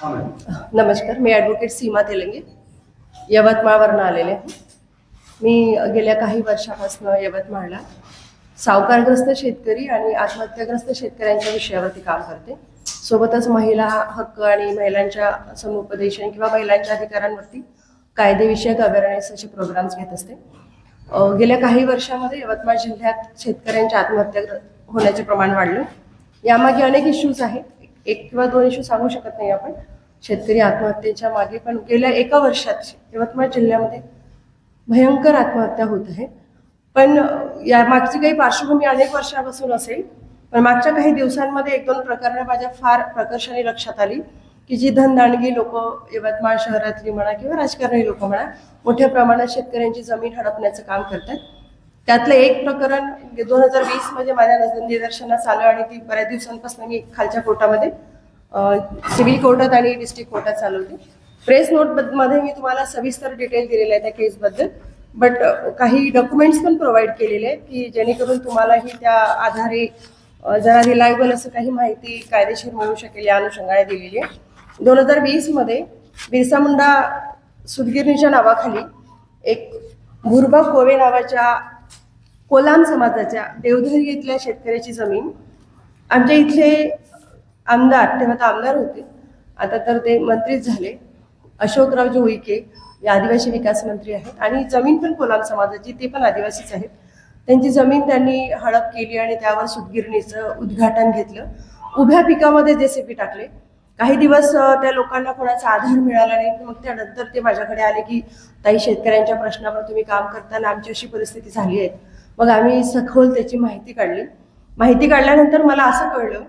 नमस्कार मी ॲडव्होकेट सीमा तेलंगे यवतमाळवरनं आलेले मी गेल्या काही वर्षापासून यवतमाळला सावकारग्रस्त शेतकरी आणि आत्महत्याग्रस्त शेतकऱ्यांच्या विषयावरती काम करते. सोबतच महिला हक्क आणि महिलांच्या समुपदेशन किंवा महिलांच्या अधिकारांवरती कायदेविषयक अवेअरनेस असे प्रोग्राम्स घेत असते. गेल्या काही वर्षामध्ये यवतमाळ जिल्ह्यात शेतकऱ्यांच्या आत्महत्या होण्याचे प्रमाण वाढलं. यामागे अनेक इश्यूज आहेत. एक किंवा दोन इशू सांगू शकत नाही आपण. शेतकरी आत्महत्येच्या मागे पण गेल्या एका वर्षात यवतमाळ जिल्ह्यामध्ये भयंकर आत्महत्या होत आहे. पण या मागची काही पार्श्वभूमी अनेक वर्षापासून असेल पण मागच्या काही दिवसांमध्ये एक दोन प्रकरणं माझ्या फार प्रकर्षाने लक्षात आली की जी धनदांडगी लोक यवतमाळ शहरातली म्हणा किंवा राजकारणी लोक म्हणा मोठ्या प्रमाणात शेतकऱ्यांची जमीन हडपण्याचं काम करतात. त्यातलं एक प्रकरण म्हणजे दोन हजार वीसमध्ये माझ्या नजर निदर्शनास आलं आणि ती बऱ्याच दिवसांपासून मी खालच्या कोर्टामध्ये सिव्हिल कोर्टात आणि डिस्ट्रिक्ट कोर्टात चालवते. प्रेस नोटमध्ये मी तुम्हाला सविस्तर डिटेल दिलेलं आहे त्या केसबद्दल बट काही डॉक्युमेंट्स पण प्रोव्हाइड केलेले आहेत की जेणेकरून तुम्हालाही त्या आधारे जरा रिलायबल असं काही माहिती कायदेशीर मिळू शकेल या अनुषंगाने दिलेली आहे. दोन हजार वीसमध्ये बिरसा मुंडा सुदगिरणीच्या नावाखाली एक भुरबा कोवे नावाच्या कोलाम समाजाच्या देवधरी इथल्या शेतकऱ्याची जमीन. आमच्या इथले आमदार तेव्हा तर आमदार होते आता तर ते मंत्रीच झाले. अशोकरावजी उईके हे आदिवासी विकास मंत्री आहेत. आणि जमीन पण कोलाम समाजाची ते पण आदिवासीच आहेत. त्यांची जमीन त्यांनी हडप केली आणि त्यावर सुतगिरणीचं उद्घाटन घेतलं. उभ्या पिकामध्ये जेसीबी टाकले. काही दिवस त्या लोकांना कोणाचा आधार मिळाला नाही. मग त्यानंतर ते माझ्याकडे आले की ताई शेतकऱ्यांच्या प्रश्नावर तुम्ही काम करताना आमची अशी परिस्थिती झाली आहे. मग आम्ही सखोल त्याची माहिती काढली. माहिती काढल्यानंतर मला असं कळलं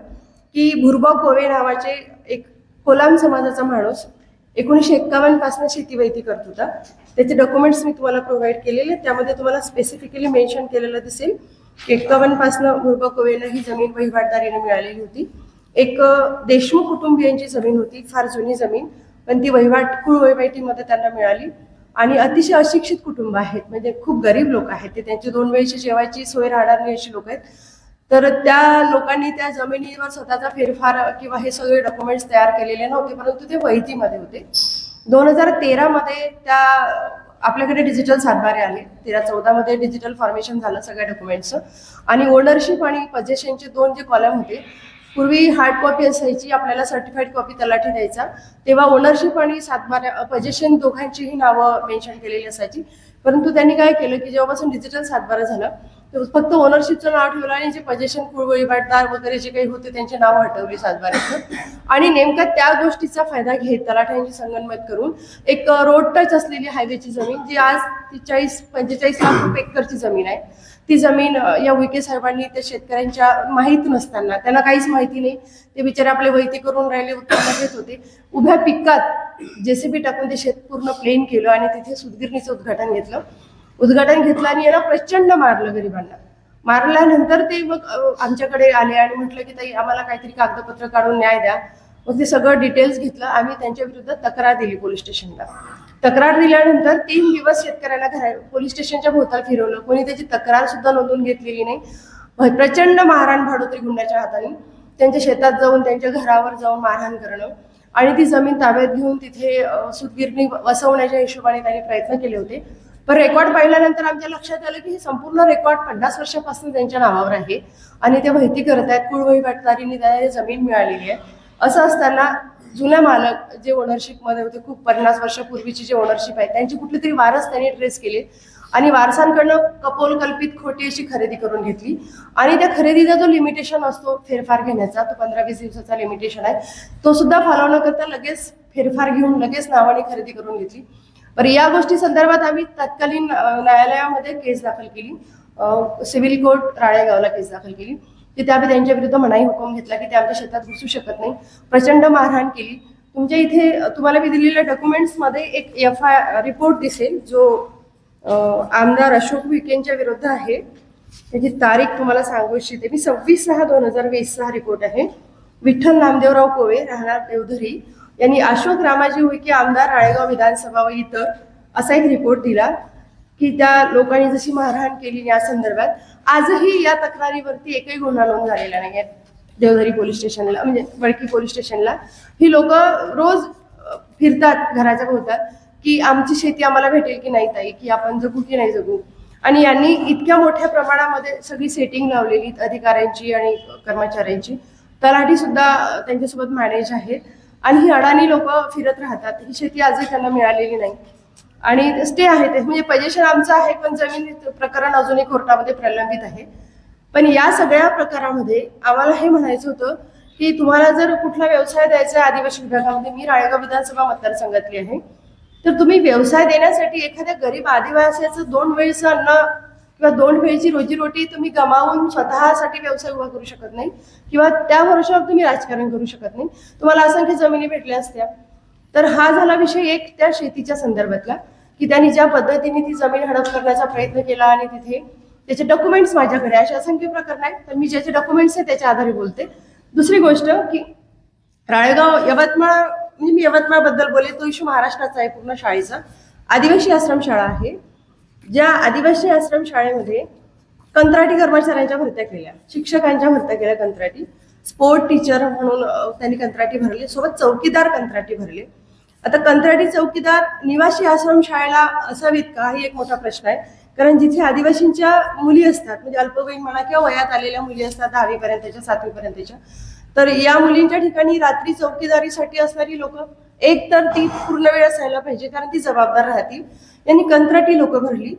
की भुरबा कोवे नावाचे एक कोलाम समाजाचा माणूस एकोणीसशे एक्कावन्नपासून शेती शेतीवैती करत होता. त्याचे डॉक्युमेंट्स मी तुम्हाला प्रोव्हाइड केलेले. त्यामध्ये तुम्हाला स्पेसिफिकली मेन्शन केलेलं दिसेल की एक्कावन्नपासून भुरबा कोवेला ही जमीन वहिवाटदारीने मिळालेली होती. एक देशमुख कुटुंबियांची जमीन होती. फार जुनी जमीन. पण ती वहिवाट कुळ वहिवाटीमध्ये त्यांना मिळाली. आणि अतिशय अशिक्षित कुटुंब आहेत. म्हणजे खूप गरीब लोक आहेत. ते त्यांची दोन वेळची जेवायची सोय राहणार नाही अशी लोक आहेत. तर त्या लोकांनी त्या जमिनीवर स्वतःचा फेरफार किंवा हे सगळे डॉक्युमेंट्स तयार केलेले नव्हते परंतु ते वैतीमध्ये होते. दोन हजार तेरामध्ये त्या आपल्याकडे डिजिटल सातबारे आले. तेरा चौदामध्ये डिजिटल फॉर्मेशन झालं सगळ्या डॉक्युमेंट्सचं आणि ओनरशिप आणि पजेशनचे दोन जे कॉलम होते पूर्वी हार्ड कॉपी असायची आपल्याला सर्टिफाईड कॉपी तलाठी द्यायचा. तेव्हा ओनरशिप आणि सातबाऱ्या पजेशन दोघांचीही नावं मेन्शन केलेली असायची. परंतु त्यांनी काय केलं की जेव्हापासून डिजिटल सातबारा झालं तर फक्त ओनरशिपचं नाव ठेवलं आणि जे पजेशन वहिवाटदार वगैरे जे काही होते त्यांचे नाव हटवली सातबाऱ्याचं आणि नेमका त्या गोष्टीचा फायदा घेत तलाठ्यांची संगनमत करून एक रोड टच असलेली हायवेची जमीन जी आज ती चाळीस पंचेचाळीस लाख रुपये एकरची जमीन आहे. ती जमीन या विके साहेबांनी त्या शेतकऱ्यांच्या माहीत नसताना त्यांना काहीच माहिती नाही. ते बिचारे आपले वैती करून राहिले उत्पन्न घेत होते. उभ्या पिकात जेसीबी टाकून ते शेत पूर्ण प्लेन केलं आणि तिथे सुदगिरणीचं उद्घाटन घेतलं. उद्घाटन घेतलं आणि यांना प्रचंड मारलं गरिबांना. मारल्यानंतर ते मग आमच्याकडे आले आणि म्हटलं की ताई आम्हाला काहीतरी कागदपत्र काढून न्याय द्या. मग ते सगळं डिटेल्स घेतलं. आम्ही त्यांच्या विरुद्ध तक्रार दिली पोलीस स्टेशनला. तक्रार दिल्यानंतर तीन दिवस शेतकऱ्यांना घरा पोलीस स्टेशनच्या भोवताल फिरवलं. कोणी त्याची तक्रार सुद्धा नोंदवून घेतलेली नाही. प्रचंड मारहाण भाडोत्री गुंडाच्या हाताने त्यांच्या शेतात जाऊन त्यांच्या घरावर जाऊन मारहाण करणं आणि ती जमीन ताब्यात घेऊन तिथे सुतगिरणी वसवण्याच्या हिशोबाने त्यांनी प्रयत्न केले होते. पण रेकॉर्ड पाहिल्यानंतर आमच्या लक्षात आलं की हे संपूर्ण रेकॉर्ड पन्नास वर्षापासून त्यांच्या नावावर आहे आणि ते माहिती करत आहेत कुळवहिवाटदारीने त्यांना जमीन मिळालेली आहे. असं असताना जुन्या मालक जे ओनरशिपमध्ये होते खूप पन्नास वर्षापूर्वीची जे ओनरशिप आहे त्यांची कुठली तरी वारस त्यांनी ट्रेस केले आणि वारसांकडनं कपोल कल्पित खोटी अशी खरेदी करून घेतली. आणि त्या खरेदीचा जो लिमिटेशन असतो फेरफार घेण्याचा तो पंधरा वीस दिवसाचा लिमिटेशन आहे तो सुद्धा फॉलो न करता लगेच फेरफार घेऊन लगेच नावाने खरेदी करून घेतली. पर या गोष्टी संदर्भात आम्ही तत्कालीन न्यायालयामध्ये केस दाखल केली. सिव्हिल कोर्ट राळेगावला केस दाखल केली. की त्या त्यांच्या विरुद्ध मनाई हुकूम घेतला की ते आमच्या शेतात घुसू शकत नाही. प्रचंड मारहाण केली. तुमच्या इथे तुम्हाला मी दिलेल्या डॉक्युमेंट्समध्ये एक एफ आय रिपोर्ट दिसेल जो आमदार अशोक विकेंच्या विरुद्ध आहे. त्याची तारीख तुम्हाला सांगू इच्छिते मी सव्वीस सहा दोन हजार वीसचा हा रिपोर्ट आहे. विठ्ठल नामदेवराव कोवे राहणार देवधरी. यांनी अशोक रामाजी उईके आमदार राळेगाव विधानसभा व इतर असा एक रिपोर्ट दिला. की त्या लोकांनी जशी मारहाण केली या संदर्भात आजही या तक्रारीवरती एकही गुन्हा नोंद झालेला नाही देवधरी पोलीस स्टेशनला म्हणजे वडकी पोलीस स्टेशनला. ही लोक रोज फिरतात घराच्या भोवतात की आमची शेती आम्हाला भेटेल की नाही ताई की आपण जगू की नाही जगू. आणि यांनी इतक्या मोठ्या प्रमाणामध्ये सगळी सेटिंग लावलेली अधिकाऱ्यांची आणि कर्मचाऱ्यांची. तलाठी सुद्धा त्यांच्यासोबत मॅनेज आहे आणि ही अडाणी लोक फिरत राहतात. ही शेती आजही त्यांना मिळालेली नाही. आणि स्टे आहे ते म्हणजे पजेशन आमचं आहे पण जमीन प्रकरण अजूनही कोर्टामध्ये प्रलंबित आहे. पण या सगळ्या प्रकारामध्ये आम्हाला हे म्हणायचं होतं की तुम्हाला जर कुठला व्यवसाय द्यायचा आहे आदिवासी विभागामध्ये मी राळेगाव विधानसभा मतदारसंघातली आहे तर तुम्ही व्यवसाय देण्यासाठी एखाद्या गरीब आदिवासीचं दोन वेळचं अन्न किंवा दोन वेळची रोजीरोटी तुम्ही गमावून स्वतःसाठी व्यवसाय उभा करू शकत नाही किंवा त्या वर्षावर तुम्ही राजकारण करू शकत नाही. तुम्हाला असंख्य जमिनी भेटल्या असत्या. तर हा झाला विषय एक त्या शेतीच्या संदर्भातला. की त्यांनी ज्या पद्धतीने ती जमीन हडप करण्याचा प्रयत्न केला आणि तिथे त्याचे डॉक्युमेंट्स माझ्याकडे असे असंख्य प्रकरण आहेत तर मी ज्याचे डॉक्युमेंट्स आहे त्याच्या आधारे बोलते. दुसरी गोष्ट की राळेगाव यवतमाळ म्हणजे मी यवतमाळबद्दल बोले तो इशू महाराष्ट्राचा आहे पूर्ण शाळेचा. आदिवासी आश्रमशाळा आहे. ज्या आदिवासी आश्रम शाळेमध्ये कंत्राटी कर्मचाऱ्यांच्या भरत्या केल्या शिक्षकांच्या भरत्या केल्या कंत्राटी. स्पोर्ट टीचर म्हणून त्यांनी कंत्राटी भरले सोबत चौकीदार कंत्राटी भरले. आता कंत्राटी चौकीदार निवासी आश्रम शाळेला असावीत का? ही एक मोठा प्रश्न आहे. कारण जिथे आदिवासींच्या मुली असतात म्हणजे अल्पवयीन म्हणा किंवा वयात आलेल्या मुली असतात दहावीपर्यंतच्या सातवीपर्यंतच्या तर या मुलींच्या ठिकाणी रात्री चौकीदारीसाठी असणारी लोक एक तर ती पूर्ण वेळ असायला पाहिजे कारण ती जबाबदार राहतील. यांनी कंत्राटी लोक भरली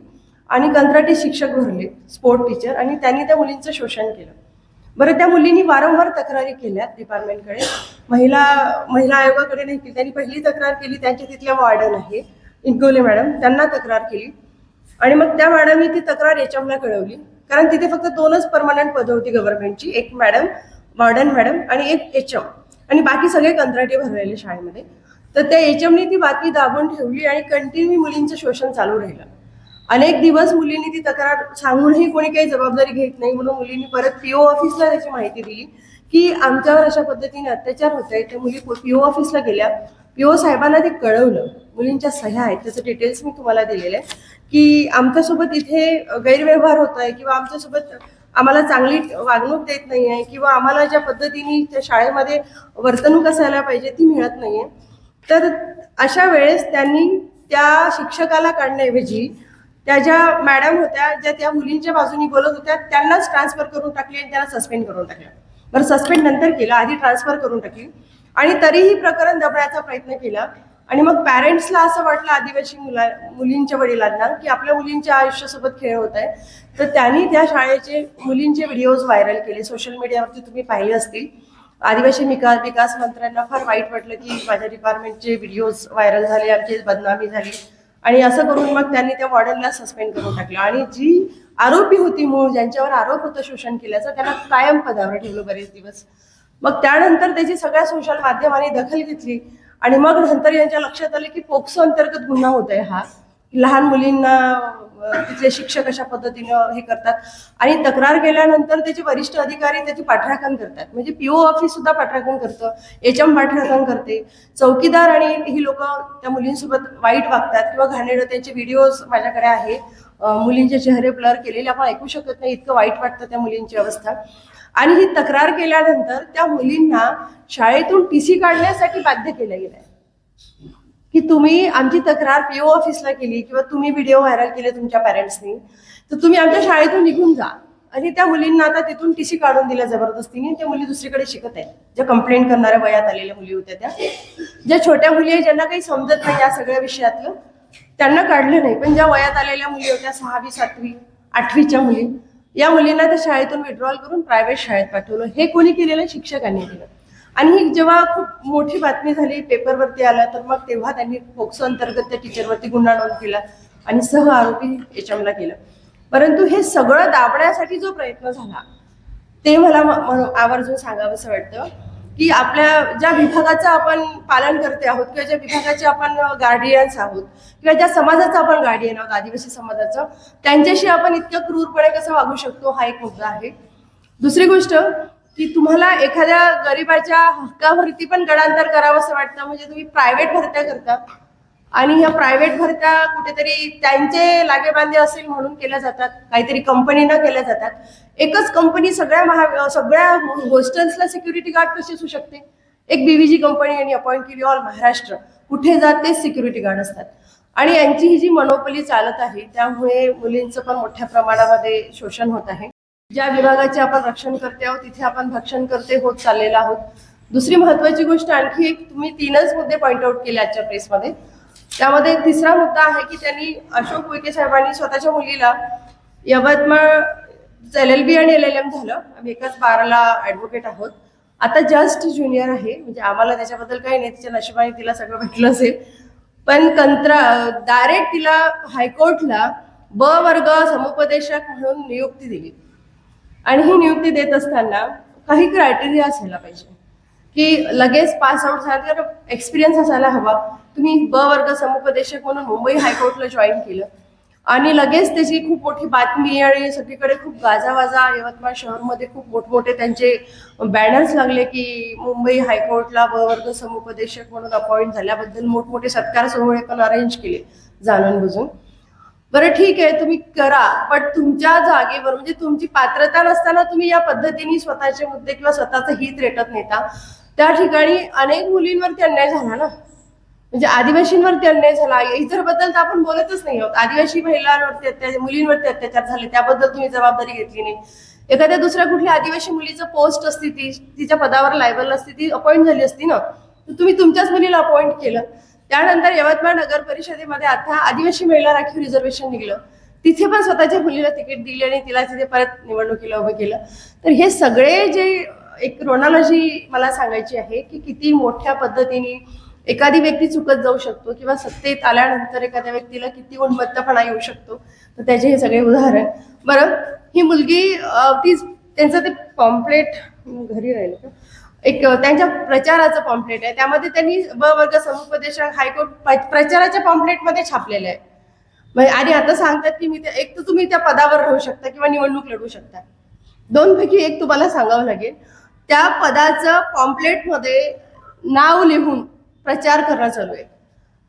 आणि कंत्राटी शिक्षक भरले स्पोर्ट टीचर आणि त्यांनी त्या मुलींचं शोषण केलं. बरं त्या मुलींनी वारंवार तक्रारी केल्या डिपार्टमेंटकडे महिला महिला आयोगाकडे नाही केली. त्यांनी पहिली तक्रार केली त्यांच्या तिथल्या वॉर्डन आहे इंगोले मॅडम. त्यांना तक्रार केली. आणि मग त्या मॅडमनी ती तक्रार एचएमला कळवली. कारण तिथे फक्त दोनच परमनंट पदं होती गव्हर्नमेंटची एक मॅडम वार्डन मॅडम आणि एक एच एम आणि बाकी सगळे कंत्राटी भरलेले शाळेमध्ये. तर त्या एच एमने ती बातमी दाबून ठेवली आणि कंटिन्यू मुलींचं शोषण चालू राहिलं. अनेक दिवस मुलींनी ती तक्रार सांगूनही कोणी काही जबाबदारी घेत नाही म्हणून मुलींनी परत पीओ ऑफिसला त्याची माहिती दिली की आमच्यावर अशा पद्धतीने अत्याचार होत आहे त्या मुली पीओ ऑफिसला गेल्या. पीओ साहेबांना ते कळवलं. मुलींच्या सह्या आहेत. त्याचं डिटेल्स मी तुम्हाला दिलेले आहे की आमच्यासोबत इथे गैरव्यवहार होत आहे किंवा आमच्यासोबत आम्हाला चांगली वागणूक देत नाही आहे किंवा आम्हाला ज्या पद्धतीने त्या शाळेमध्ये वर्तणूक असायला पाहिजे ती मिळत नाही आहे तर अशा वेळेस त्यांनी त्या शिक्षकाला काढण्याऐवजी त्या ज्या मॅडम होत्या ज्या त्या मुलींच्या बाजूनी बोलत होत्या त्यांनाच ट्रान्सफर करून टाकली आणि त्यांना सस्पेंड करून टाकलं. बरं सस्पेंड नंतर केलं आधी ट्रान्सफर करून टाकली. आणि तरीही प्रकरण दबण्याचा प्रयत्न केला. आणि मग पॅरेंट्सला असं वाटलं आदिवासी मुला मुलींच्या वडिलांना की आपल्या मुलींच्या आयुष्यासोबत खेळ होत आहे. तर त्यांनी त्या शाळेचे मुलींचे व्हिडिओज व्हायरल केले. सोशल मीडियावरती तुम्ही पाहिले असतील. आदिवासी विकास विकास मंत्र्यांना फार वाईट वाटलं की माझ्या डिपार्टमेंटचे व्हिडिओज व्हायरल झाले आमची बदनामी झाली. आणि असं करून मग त्यांनी त्या मॉडेलला सस्पेंड करून टाकलं. आणि जी आरोपी होती मूळ ज्यांच्यावर आरोप होता शोषण केल्याचा त्यांना कायम पदावर ठेवलं बरेच दिवस. मग त्यानंतर त्याची सगळ्या सोशल माध्यमांनी दखल घेतली. आणि मग नंतर यांच्या लक्षात आलं की पोक्सो अंतर्गत गुन्हा होत आहे हा. लहान मुलींना तिथले शिक्षक अशा पद्धतीनं हे करतात. आणि तक्रार केल्यानंतर त्याचे वरिष्ठ अधिकारी त्याची पाठराखण करतात. म्हणजे पीओ ऑफिस सुद्धा पाठराखण करतं एच एम पाठराखण करते. चौकीदार आणि ही लोक त्या मुलींसोबत वाईट वागतात किंवा घाणेरडं. त्यांचे व्हिडिओज माझ्याकडे आहे. मुलींचे चेहरे ब्लर केलेले. आपण ऐकू शकत नाही इतकं वाईट वाटतं त्या मुलींची अवस्था. आणि ही तक्रार केल्यानंतर त्या मुलींना शाळेतून टी सी काढण्यासाठी बाध्य केलं गेलं आहे की तुम्ही आमची तक्रार पीओ ऑफिसला केली किंवा तुम्ही व्हिडिओ व्हायरल केले तुमच्या पॅरेंट्सनी तर तुम्ही आमच्या शाळेतून निघून जा. आणि त्या मुलींना आता तिथून टी सी काढून दिल्या जबरदस्तीने. त्या मुली दुसरीकडे शिकत आहेत. ज्या कंप्लेंट करणाऱ्या वयात आलेल्या मुली होत्या त्या. ज्या छोट्या मुली आहेत ज्यांना काही समजत नाही या सगळ्या विषयातलं त्यांना काढलं नाही. पण ज्या वयात आलेल्या मुली होत्या सहावी सातवी आठवीच्या मुली या मुलींना त्या शाळेतून विड्रॉल करून प्रायव्हेट शाळेत पाठवलं. हे कोणी केलेलं? शिक्षकांनी केलं. आणि ही जेव्हा खूप मोठी बातमी झाली पेपरवरती आला तर मग तेव्हा त्यांनी फोक्सो अंतर्गत त्या टीचरवरती गुन्हा नोंद केला आणि सह आरोपी एचएमला केलं. परंतु हे सगळं दाबण्यासाठी जो प्रयत्न झाला ते मला आवर्जून सांगावंसं वाटतं की आपल्या ज्या विभागाचं आपण पालन करते आहोत किंवा ज्या विभागाचे आपण गार्डियन्स आहोत किंवा ज्या समाजाचं आपण गार्डियन आहोत आदिवासी समाजाचं त्यांच्याशी आपण इतक्या क्रूरपणे कसं वागू शकतो हा एक मुद्दा आहे. दुसरी गोष्ट की तुम्हाला एखाद्या गरिबाच्या हक्कावरती पण गडांतर करावं असं वाटतं? म्हणजे तुम्ही प्रायव्हेट भरत्या करता. आणि ह्या प्रायव्हेट भरत्या कुठेतरी त्यांचे लागेबांधे असेल म्हणून केल्या जातात. काहीतरी कंपनीनं केल्या जातात. एकच कंपनी सगळ्या महा सगळ्या हॉस्टेल्सला सिक्युरिटी गार्ड कशी असू शकते? एक बीव्हीजी कंपनी यांनी अपॉइंट केली ऑल महाराष्ट्र. कुठे जात तेच सिक्युरिटी गार्ड असतात. आणि यांची ही जी मनोपली चालत आहे त्यामुळे मुलींचं पण मोठ्या प्रमाणामध्ये शोषण होत आहे. ज्या विभागाचे आपण रक्षण करते आहोत तिथे आपण भक्षण करते होत चाललेलो आहोत. दुसरी महत्वाची गोष्ट आणखी एक तुम्ही तीनच मुद्दे पॉइंट आउट केले आजच्या प्रेसमध्ये त्यामध्ये तिसरा मुद्दा आहे की त्यांनी अशोक उईके साहेबांनी स्वतःच्या मुलीला यवतमाळ एल एल बी आणि एल एल एम झालं. आम्ही एकाच बाराला ऍडव्होकेट आहोत. आता जस्ट ज्युनियर आहे. म्हणजे आम्हाला त्याच्याबद्दल काही नाही. तिच्या नशिबाने तिला सगळं भेटलं असेल. पण कंत्रा डायरेक्ट तिला हायकोर्टला ब वर्ग समुपदेशक म्हणून नियुक्ती दिली. आणि ही नियुक्ती देत असताना काही क्रायटेरिया असायला पाहिजे. की लगेच पास आउट झाला तर एक्सपिरियन्स असायला हवा. तुम्ही ब वर्ग समुपदेशक म्हणून मुंबई हायकोर्टला जॉईन केलं. आणि लगेच त्याची खूप मोठी बातमी आणि सगळीकडे खूप गाजावाजा यवतमाळ शहरमध्ये खूप मोठमोठे त्यांचे बॅनर्स लागले की मुंबई हायकोर्टला ब वर्ग समुपदेशक म्हणून अपॉइंट झाल्याबद्दल मोठमोठे सत्कार सोहळे पण अरेंज केले जाणून बुजून. बरं ठीक आहे तुम्ही करा. पण तुमच्या जागेवर म्हणजे तुमची पात्रता नसताना तुम्ही या पद्धतीने स्वतःचे मुद्दे किंवा स्वतःचं हित रेटत नेता त्या ठिकाणी अनेक मुलींवरती अन्याय झाला ना? म्हणजे आदिवासींवरती अन्याय झाला. इतरबद्दल तर आपण बोलतच नाही आहोत. आदिवासी महिलांवरती अत्याचार मुलींवरती अत्याचार झाले. त्याबद्दल तुम्ही जबाबदारी घेतली नाही. एखाद्या दुसऱ्या कुठल्या आदिवासी मुलीचं पोस्ट असती ती तिच्या पदावर लायबल असती ती अपॉइंट झाली असती ना? तर तुम्ही तुमच्याच मुलीला अपॉइंट केलं. त्यानंतर यवतमाळ नगर परिषदेमध्ये आता आदिवासी महिला राखीव रिझर्वेशन निघलं. तिथे पण स्वतःच्या मुलीला तिकीट दिली आणि तिला तिथे परत निवडणुकीला उभं केलं. तर हे सगळे जे एक क्रोनॉलॉजी मला सांगायची आहे की किती मोठ्या पद्धतीने एखादी व्यक्ती चुकत जाऊ शकतो किंवा सत्तेत आल्यानंतर एखाद्या व्यक्तीला किती गुणवत्तापणा येऊ शकतो. तर त्याचे हे सगळे उदाहरण. बरं ही मुलगी तीच त्यांचं ते पॉम्पलेट घरी राहिलं का? एक त्यांच्या प्रचाराचं पॉम्पलेट आहे. त्यामध्ये त्यांनी ब वर्ग समुपदेशक हायकोर्ट प्रचाराच्या पॉम्पलेटमध्ये छापलेलं आहे. म्हणजे आणि आता सांगतात की मी त्या एक तर तुम्ही त्या पदावर राहू शकता किंवा निवडणूक लढू शकता. दोन पैकी एक तुम्हाला सांगावं लागेल. त्या पदाचं पॉम्पलेटमध्ये नाव लिहून प्रचार करणं चालू आहे.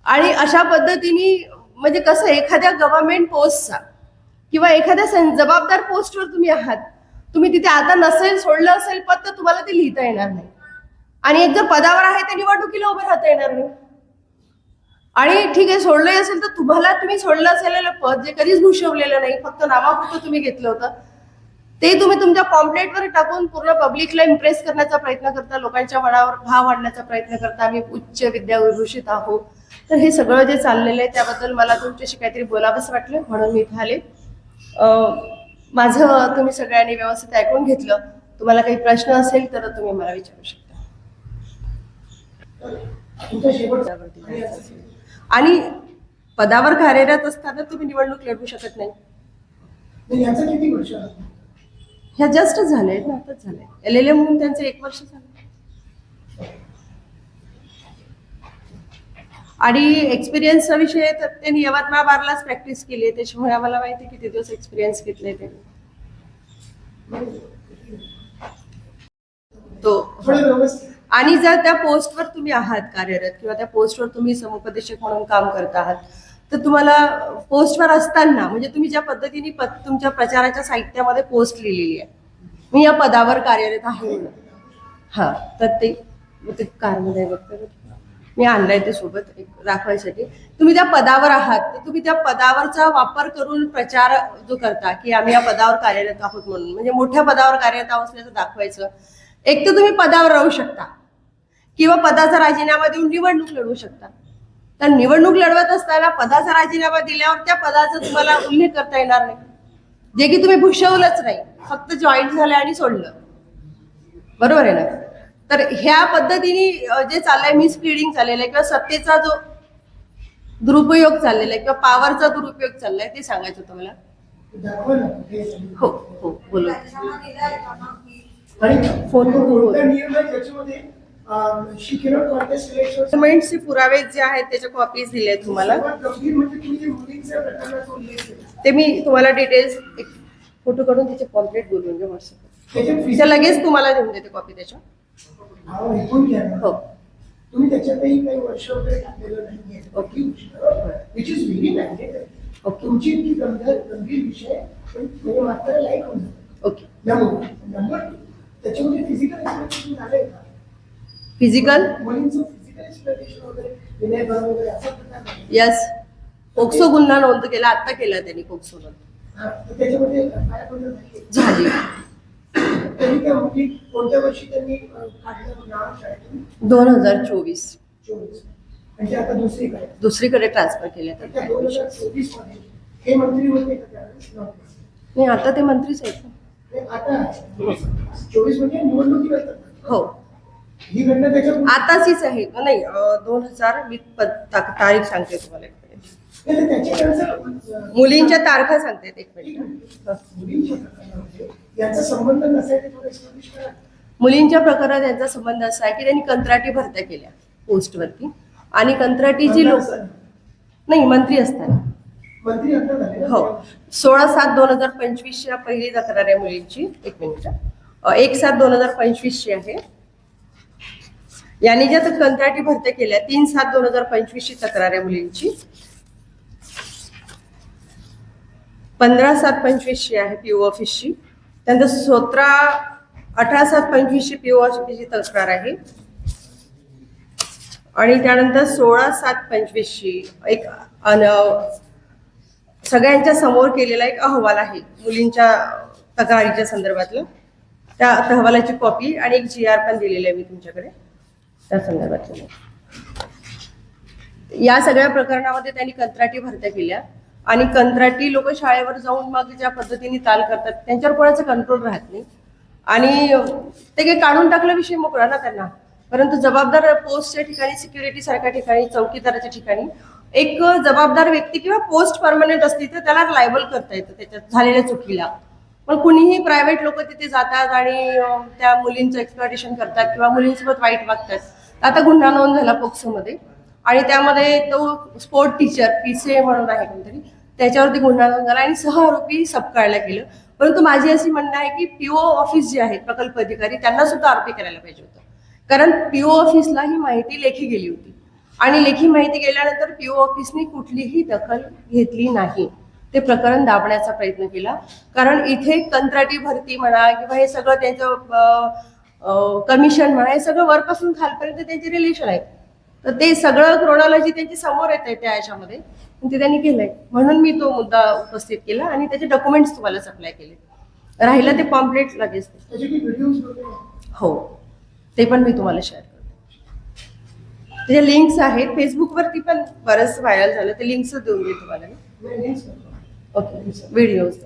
आणि अशा पद्धतीने म्हणजे कसं एखाद्या गव्हर्नमेंट पोस्टचा किंवा एखाद्या जबाबदार पोस्टवर तुम्ही आहात तुम्ही तिथे आता नसेल सोडलं असेल पद तर तुम्हाला ते लिहिता येणार नाही. आणि एक जर पदावर आहे तर निवडणुकीला उभे राहता येणार नाही. आणि ठीक आहे सोडलंही असेल तर तुम्हाला तुम्ही सोडलं असलेलं पद जे कधीच भूषवलेलं नाही फक्त नावापुरतं तुम्ही घेतलं होतं ते तुम्ही तुमच्या पॉम्पलेटवर टाकून पूर्ण पब्लिकला इम्प्रेस करण्याचा प्रयत्न करता लोकांच्या मनावर भाव वाढण्याचा प्रयत्न करता आम्ही उच्च विद्याविभूषित आहोत. तर हे सगळं जे चाललेलं आहे त्याबद्दल मला तुमच्याशी काहीतरी बोलावंच वाटलं म्हणून मी इथे आले. अं, माझं तुम्ही सगळ्यांनी व्यवस्थित ऐकून घेतलं तुम्हाला काही प्रश्न असेल तर तुम्ही मला विचारू शकता. आणि पदावर कार्यरत असताना तुम्ही निवडणूक लढवू शकत नाही? ह्या जस्टच झाल्या आहेत ना आताच झालंय एल एल एम म्हणून त्यांचं एक वर्ष झालं आणि एक्सपिरियन्सचा विषय तर त्यांनी यवतमाळ बारलाच प्रॅक्टिस केली. आहे त्याच्यामुळे आम्हाला माहिती किती दिवस एक्सपिरियन्स घेतले त्यांनी तो. आणि जर त्या पोस्टवर तुम्ही आहात कार्यरत किंवा त्या पोस्टवर तुम्ही समुपदेशक म्हणून काम करत आहात तर तुम्हाला पोस्टवर असताना म्हणजे तुम्ही ज्या पद्धतीने तुमच्या प्रचाराच्या साहित्यामध्ये पोस्ट लिहिलेली आहे. मी या पदावर कार्यरत आहे म्हणून. हा तर ते कारमध्ये बघते मी आणलंय ते सोबत एक दाखवायसाठी. तुम्ही त्या पदावर आहात तुम्ही त्या पदावरचा वापर करून प्रचार जो करता की आम्ही या पदावर कार्यरत आहोत म्हणून म्हणजे मोठ्या पदावर कार्यरत आहोत असल्याचं दाखवायचं. एक तर तुम्ही पदावर राहू शकता. किंवा पदाचा राजीनामा देऊन निवडणूक लढवू शकता. तर निवडणूक लढवत असताना पदाचा राजीनामा दिल्यावर त्या पदाचा तुम्हाला उल्लेख करता येणार नाही. जे की तुम्ही भूषवलंच नाही. फक्त जॉईन झालं आणि सोडलं. बरोबर आहे ना? तर ह्या पद्धतीने जे चाललंय मिसप्लिडिंग चाललेलं आहे किंवा सत्तेचा जो दुरुपयोग चाललेला आहे किंवा पॉवरचा दुरुपयोग चाललाय ते सांगायचं होतं मला. हे हो बोलू. फोन डॉक्युमेंटचे पुरावे जे आहेत त्याच्या कॉपीज दिल्या आहेत तुम्हाला. म्हणजे ते मी तुम्हाला डिटेल्स फोटो काढून त्याचे कॉम्प्लेट बोलून घे व्हॉट्सअप लगेच तुम्हाला देऊन देते कॉपी त्याच्या. हा, तुम्ही त्याच्यातही काही वर्ष वगैरे टाकलेलं नाहीये. Which is very mandatory Okay. तुमची इतकी गंभीर गंभीर विषय पण मात्र लाईक होऊन जातो ओके नंबर नंबर टू त्याच्यामध्ये फिजिकल एक्सप्लेनेशन झालंय का? फिजिकल मुलींचं फिजिकल एक्सप्लेनेशन वगैरे विनयभंग वगैरे असा प्रकार नाही यस पोक्सो गुन्हा नोंद केला आता केला त्यांनी पोक्सो नोंद हा, त्याच्यामध्ये झाली झाली त्यांनी त्या मुली कोणत्या वर्षी त्यांनी दोन हजार चोवीस. म्हणजे आता दुसरीकडे. दुसरीकडे ट्रान्सफरमध्ये हे मंत्री होते नाही आता ते मंत्रीच आहेत आता चोवीस म्हणजे हो. ही घटना त्याच्या आताचीच आहे. नाही दोन हजार मी तारीख सांगते तुम्हाला. मुलींच्या तारखा सांगते एक मिनिट. मुलींच्या प्रकरणामध्ये याचा संबंध प्रकारात असा आहे की त्यांनी कंत्राटी भरत्या केल्या पोस्टवरती. आणि कंत्राटी जी लोक नाही मंत्री ना? हो. सोळा सात दोन हजार पंचवीसची पहिली तक्रार आहे मुलींची. एक मिनिट. एक सात दोन हजार पंचवीसची आहे. यांनी ज्या कंत्राटी भरत्या केल्या तीन सात दोन हजार पंचवीसची तक्रार आहे मुलींची. पंधरा सात पंचवीसशे आहे पी ओ ऑफिसची त्यानंतर सतरा अठरा सात पंचवीसची पीओ ऑफिसची तक्रार आहे. आणि त्यानंतर सोळा सात पंचवीसशे एक सगळ्यांच्या समोर केलेला एक अहवाल आहे मुलींच्या तक्रारीच्या संदर्भातलं. त्या अहवालाची कॉपी आणि एक जी आर पण दिलेली आहे मी तुमच्याकडे. त्या संदर्भातलं. या सगळ्या प्रकरणामध्ये त्यांनी कंत्राटी भरत्या केल्या. आणि कंत्राटी लोक शाळेवर जाऊन मग ज्या पद्धतीने ताल करतात त्यांच्यावर कोणाचं कंट्रोल राहत नाही. आणि ते काही काढून टाकला विषय मोकळा ना त्यांना. परंतु जबाबदार पोस्टच्या ठिकाणी सिक्युरिटी सारख्या ठिकाणी चौकीदाराच्या ठिकाणी एक जबाबदार व्यक्ती किंवा पोस्ट परमनंट असली तर त्याला लायबल करता येतं त्याच्यात झालेल्या चुकीला. पण कुणीही प्रायव्हेट लोक तिथे जातात आणि त्या मुलींचं एक्सप्लॉटेशन करतात किंवा मुलींसोबत वाईट वागतात. आता गुन्हा नोंद झाला पोक्सोमध्ये. आणि त्यामध्ये तो स्पोर्ट टीचर पीसीए म्हणून आहे कोणतरी त्याच्यावरती गुन्हा नोंदवला झाला आणि सह आरोपी सपकाळला गेलं. परंतु माझी अशी म्हणणं आहे की पीओ ऑफिस जे आहेत प्रकल्प अधिकारी त्यांना सुद्धा आरोपी करायला पाहिजे होतं. कारण पीओ ऑफिसला ही माहिती लेखी गेली होती. आणि लेखी माहिती गेल्यानंतर पीओ ऑफिसने कुठलीही दखल घेतली नाही. ते प्रकरण दाबण्याचा प्रयत्न केला. कारण इथे कंत्राटी भरती म्हणा किंवा हे सगळं त्यांचं कमिशन म्हणा हे सगळं वरपासून खालपर्यंत त्यांचे रिलेशन आहे. तर ते सगळं क्रोनॉलॉजी त्यांची समोर येत आहे त्या याच्यामध्ये. ते त्यांनी केलंय. म्हणून मी तो मुद्दा उपस्थित केला आणि त्याचे डॉक्युमेंट्स तुम्हाला सप्लाय केले. राहिलं ते पॉम्प्लेट लगेच. हो. ते पण मी तुम्हाला शेअर करते. त्याचे लिंक्स आहेत. फेसबुकवरती पण बरंच व्हायरल झालं. ते लिंक्स देऊन मी. तुम्हाला ओके व्हिडिओज